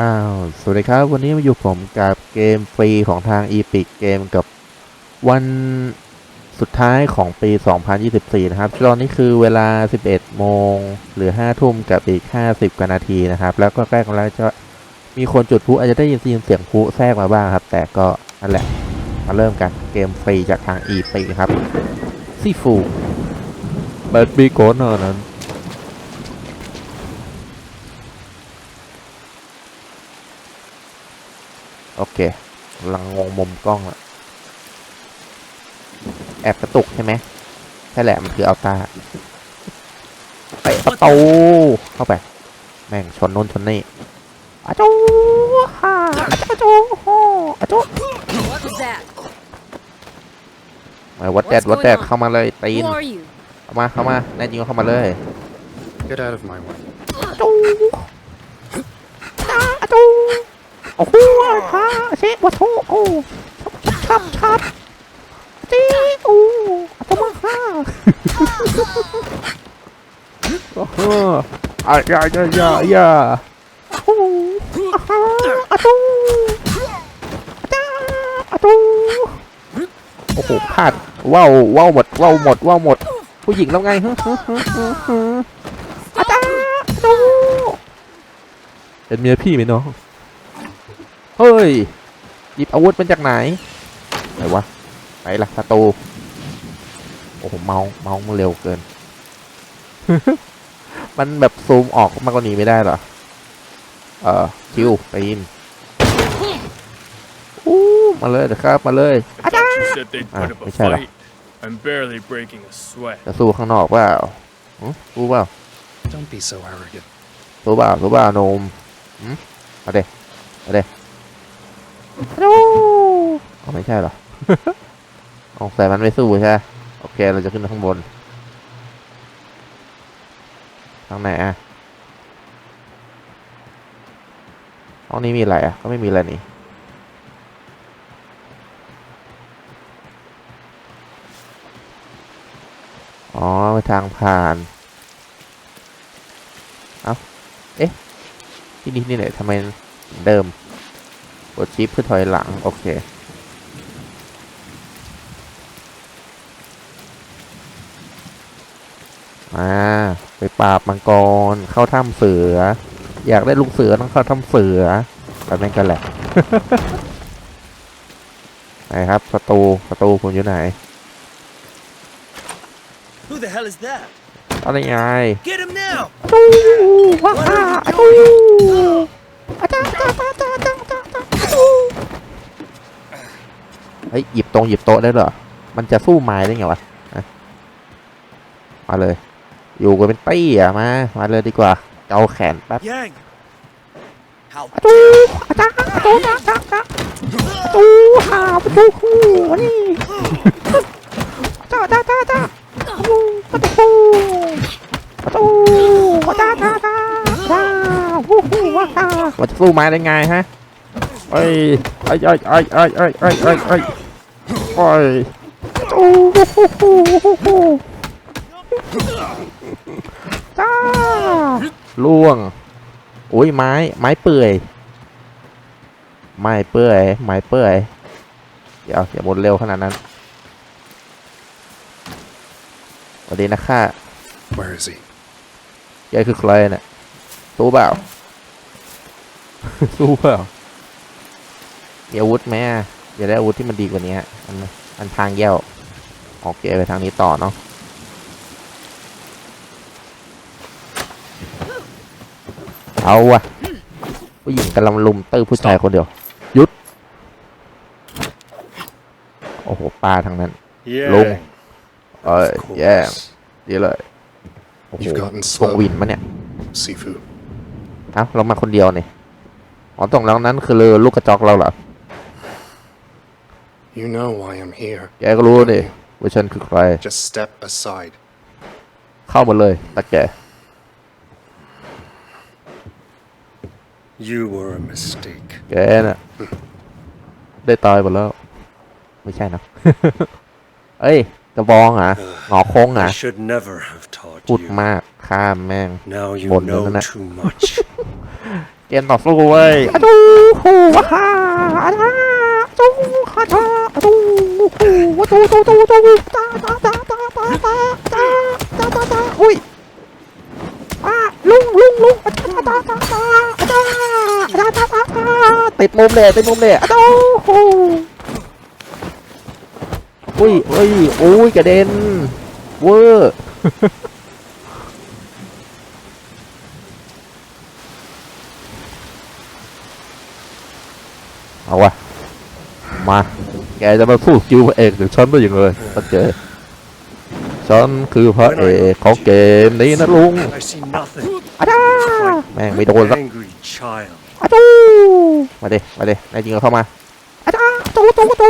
อ้าว สวัสดีครับ วันนี้มาอยู่ผมกับเกมฟรีของทาง Epic เกมกับวันสุดท้ายของปี 2024 นะครับ ตอนนี้คือเวลา 11 โมงหรือ 5 ทุ่มกับอีก 50 กว่านาทีนะครับ แล้วก็ใกล้กันแล้วจะมีคนจุดพลุอาจจะได้ยินเสียงพลุแทรกมาบ้างครับ แต่ก็นั่นแหละ มาเริ่มกันเกมฟรีจากทาง Epic ครับซีฟูเปิดปีโกนเนอร์นั้น โอ เคกำลังงงมุมกล้องอะแอบกระตุกใช่ไหมใช่แหละมันคืออัลต้าเตะประตูเข้าไป แม่งชนนู่นชนนี่อาจูฮ่าอาจูอาจูโฮอาจู What was that? มาวัดแดด What's วัดแดด going on? เข้ามาเลยตีน Who are you? เข้ามาเข้ามาแน่จริงก็เข้ามาเลย Get out of my way. อาจูอาจู โอ้โหฮ่าเชวัตถุโอ้ชับชับจีโอ้อาจูมาฮ่าโอ้โหอะยาอย่าอย่ายาโอ้โหอะฮะอตูจ้าอะตูโอ้โหพลาดว้าวว้าวหมดว้าวหมดว้าวหมด ผู้หญิงแล้วไงฮึฮึฮึฮึอาจารย์อะตูเป็นเมียพี่ไหมน้อง เฮ้ยหยิบอาวุธมาจากไหนไหนวะไหนล่ะประตูโอ้โหเมาส์เมาส์มันเร็วเกิน มันแบบซูมออกมากกว่านี้ไม่ได้เหรอ เออคิวปีนอู้มาเลยเดี๋ยวครับ มาเลย I thought you said they'd Ah, put up a we said that. fight. I'm barely breaking a sweat. จะสู้ข้างนอกเปล่าหึสู้เปล่า Don't be so arrogant. สู้เปล่าสู้เปล่าโนมหึมาเดมาเด ดูอ๋อไม่ใช่หรอออกแต่มันไม่สู้ใช่โอเค เราจะขึ้นข้างบน ทางไหนอะห้องนี้มีอะไรอะ ก็ไม่มีอะไรนี่อ๋อทางผ่าน เอ้า เอ๊ะ ที่นี่นี่แหละทำไมเดิม กดชิปเพื่อถอยหลัง โอเคมาไปปราบมังกรเข้าถ้ำเสือ อยากได้ลูกเสือต้องเข้าถ้ำเสือแบบนั้นกันแหละไหนครับประตูประตูผมอยู่ไหน Who the hell is that? อะไรไง Get him now! ตูว้าตูอาจารย์อาจารย์อาจารย์ ฮ้ยหยิบตรงหยิบโต๊ะได้เหรอ มันจะสู้ไม้ได้ไงวะมาเลย อยู่กันเป็นปี้อะมา มาเลยดีกว่า เกาแขนแป๊บตูอาจารย์ตูนะจ๊ะจ๊ตูหาปรตู้คู่นี่จ้าจ้าจ้าจ้าตูประตูปตูจ้าจ้าจ้าจ้าวู้ฮู้ว้าจ้ามัจะสู้ไม้ได้ไงฮะไอ้ไอ้ไอ้ไอ้ไอ้ไอ้ยอ้ ระตูวู้ฮู้ฮู้วู้ฮู้จ้าล่วงอุ้ยไม้ไม้เปื่อย ไม้เปื่อยไม้เปื่อยเดี๋ยวอย่าหมดเร็วขนาดนั้นสวัสดีนะค่ะ Where is he? แกคือใครเนี่ยสู้เปล่าสู้เปล่ามีอาวุธไหมอะ อยากได้อาวุธที่มันดีกว่านี้อะมันมันทางแย่วโอเคไปทางนี้ต่อเนาะเอาวะผู้หญิงกำลังลุมตื้อผู้ชายคนเดียวหยุด โอ้โหปลาทางนั้น Lung. Yeah. เอ้ย Of แย่ course. ดีเลยโอ้โห You've gotten ทรง slow. วินมาเนี่ย Sifu. เอ้าเรามาคนเดียวนี่อ๋อตรงแล้วนั้นคือลูกกระจอกเราเหรอ You know why I'm here. แกก็รู้ดิว่าฉันคือใคร Just step aside. เข้ามาเลยตาแก You were a mistake. แกน่ะ ได้ตายหมดแล้ว ไม่ใช่นะ เอ้ยกระบองเหรอะหงอโค้งเหร I อะ should never have taught พูด you. มากข้ามแม่ง Now you Bổn know nữa nè. too much. เกมต่อสู้เว้ยอะดูฮูวะฮ่าอะดาอะดูฮาดาอะดูฮูวะดูดูดูดูตาตาตาตาตาตาตาตาตาตาอุ้ยอ่าลุงลุงลุงตาตาตาตาอะดาอะดาตาตาตาติดมุมเลยติดมุมเลยอะดูฮูอุ้ยอุ้ยอุ้ยกระเด็นเวอร์เอาวะ มา แกจะมาสู้คิวพระเอกหรือฉันได้ยังไงโอเคฉันคือพระเอกของเกมนี้นะลุง I see nothing. อาจ้าแม่งไม่โดนสัก Angry child. อาจูมาดิมาดินายยิงเข้ามาอาจ้าจูจูจู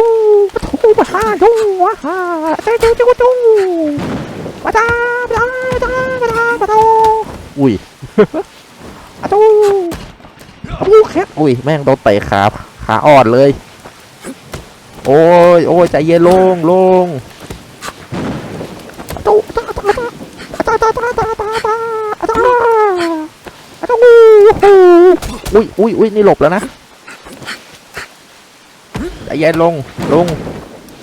จูมาฮ่าจูวะฮ่าเจ้าจูจูจูมาจ้ามาจ้ามาจ้ามาจ้ามาจ้าอุ้ยอาจูอาจูแคทอุ้ยแม่งโดนเตะขาขาอ่อนเลย โอ้ยโอ้ยใจเย็นลงลงอาจูอาจูอาจูอาจูอาจูอาจูอาจูอาจูอาจูอุ้ยอุ้ยอุ้ยนี่หลบแล้วนะใจเย็นลงลง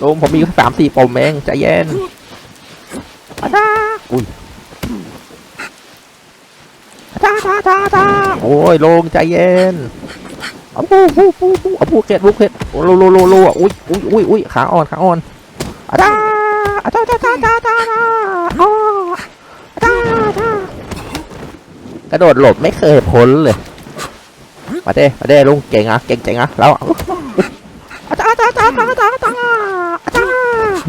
ลงผมมีแค่สามสี่ปมเองใจเย็นอาจ้าอุ้ยอาจ้าจ้าจ้าจ้าโอ้ยลงใจเย็นเอาปูปูปูปูเอาปูเก็ดปูเก็ดโอ้โลโลโลโลอะอุ้ยอุ้ยอุ้ยอุ้ยขาอ่อนขาอ่อนอาจ้าอาจ้าจ้าจ้าจ้าจ้าจ้าอาจ้าจ้ากระโดดหลบไม่เคยพ้นเลยมาเด้มาเด้ลุงเก่งอะเก่งเจ๋งอะแล้วอาจ้าจ้าจ้าจ้าจ้าจ้าจ้า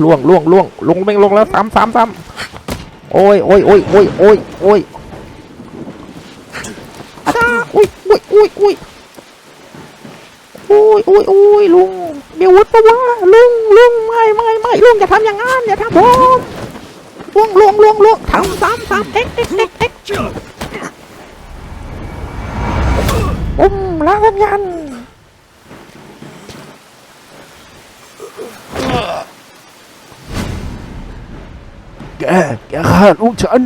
ล่วงล่วงล่วงลงไม่งลงแล้วซ้ำซ้ำซ้ำโอ้ยโอ้ยโอ้ยโอ้ยโอ้ยโอ้ยอาจ้าอุ้ยอุ้ยอุ้ยอุ้ย อุ้ยอุ้ยอุ้ยลุงมีอาวุธปะวะลุงลุงไม่ไม่ไม่ลุงอย่าทำอย่างนั้นอย่าทำผมลุงลุงลุงลุงทำซ้ำซ้ำเอ็กเอ็กเอ็กเอ็กอุ้มล้างยันแกแกฆ่าลูกฉัน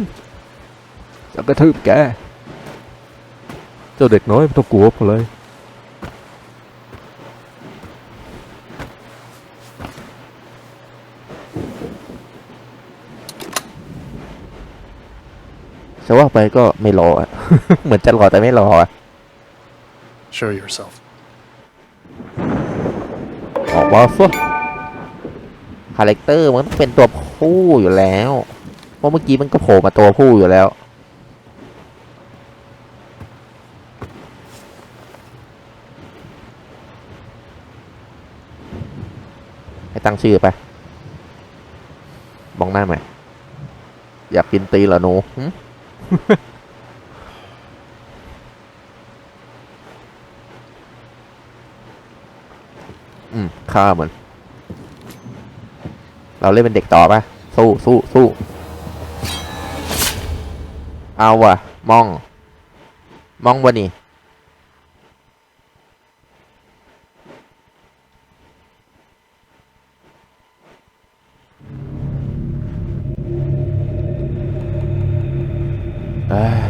จะกระทืบแก เจ้าเด็กน้อยไม่ต้องกลัวเลย จะว่าไปก็ไม่รออะเหมือนจะรอแต่ไม่รออะ Show yourself. ออกมาซะคาแรคเตอร์มันต้องเป็นตัวผู้อยู่แล้ว เพราะเมื่อกี้มันก็โผล่มาตัวผู้อยู่แล้ว ให้ตั้งชื่อไปบองหน้าไหมอยากกินตีเหรอหนูหึ อืมฆ่ามันเราเล่นเป็นเด็กต่อปะสู้สู้สู้เอาว่ะ มอง มองวะนี่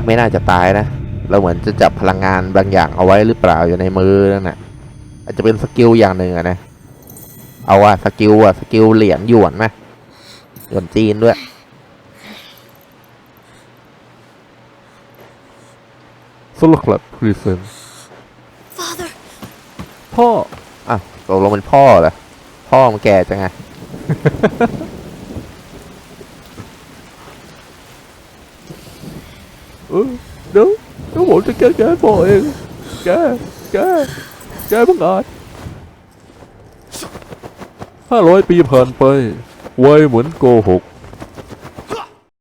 ไม่น่าจะตายนะ เราเหมือนจะจับพลังงานบางอย่างเอาไว้หรือเปล่าอยู่ในมือนั่นน่ะ อาจจะเป็นสกิลอย่างหนึ่งอะนะ เอาอะสกิลอะสกิลเหรียญหยวนไหมหยวนจีนด้วย สลักลับพรีเซน Father, พ่ออะตกลงเป็นพ่อเหรอ พ่อมันแก่จังไง เออเดี๋ยวเดี๋ยวผมจะแก้แก้พ่อเองแกแกแก้บังอาจห้าร้อยปีผ่านไป ไวเหมือนโกหก